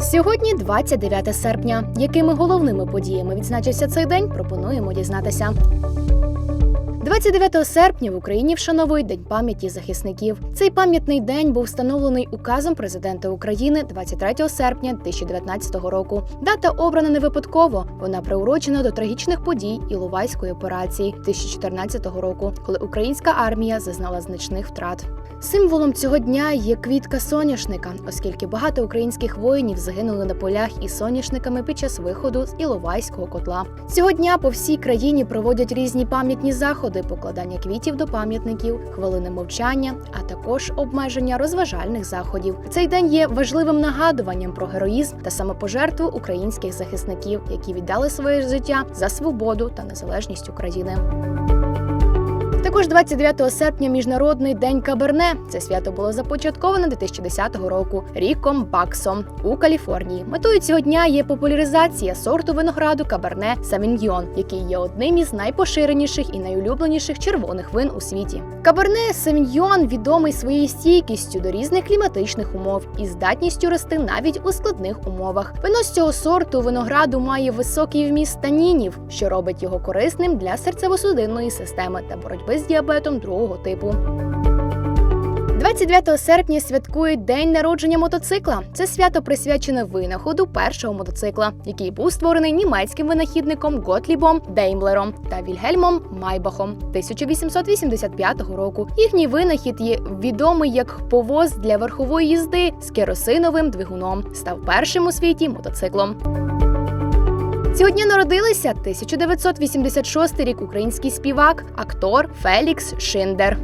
Сьогодні 29 серпня. Якими головними подіями відзначився цей день, пропонуємо дізнатися. 29 серпня в Україні вшановують День пам'яті захисників. Цей пам'ятний день був встановлений указом президента України 23 серпня 2019 року. Дата обрана не випадково. Вона приурочена до трагічних подій Іловайської операції 2014 року, коли українська армія зазнала значних втрат. Символом цього дня є квітка соняшника, оскільки багато українських воїнів загинули на полях із соняшниками під час виходу з Іловайського котла. Цього дня по всій країні проводять різні пам'ятні заходи, покладання квітів до пам'ятників, хвилини мовчання, а також обмеження розважальних заходів. Цей день є важливим нагадуванням про героїзм та самопожертву українських захисників, які віддали своє життя за свободу та незалежність України. Також 29 серпня міжнародний день Каберне. Це свято було започатковане 2010 року ріком Баксом у Каліфорнії. Метою цього дня є популяризація сорту винограду Каберне Савіньйон, який є одним із найпоширеніших і найулюбленіших червоних вин у світі. Каберне Савіньйон відомий своєю стійкістю до різних кліматичних умов і здатністю рости навіть у складних умовах. Вино з цього сорту винограду має високий вміст танінів, що робить його корисним для серцево-судинної системи та боротьби з діабетом другого типу. 29 серпня святкують день народження мотоцикла. Це свято присвячене винаходу першого мотоцикла, який був створений німецьким винахідником Готлібом Деймлером та Вільгельмом Майбахом 1885 року. Їхній винахід є відомий як повоз для верхової їзди з керосиновим двигуном. Став першим у світі мотоциклом. Цього дня народилися 1986 рік український співак, актор Фелікс Шиндер.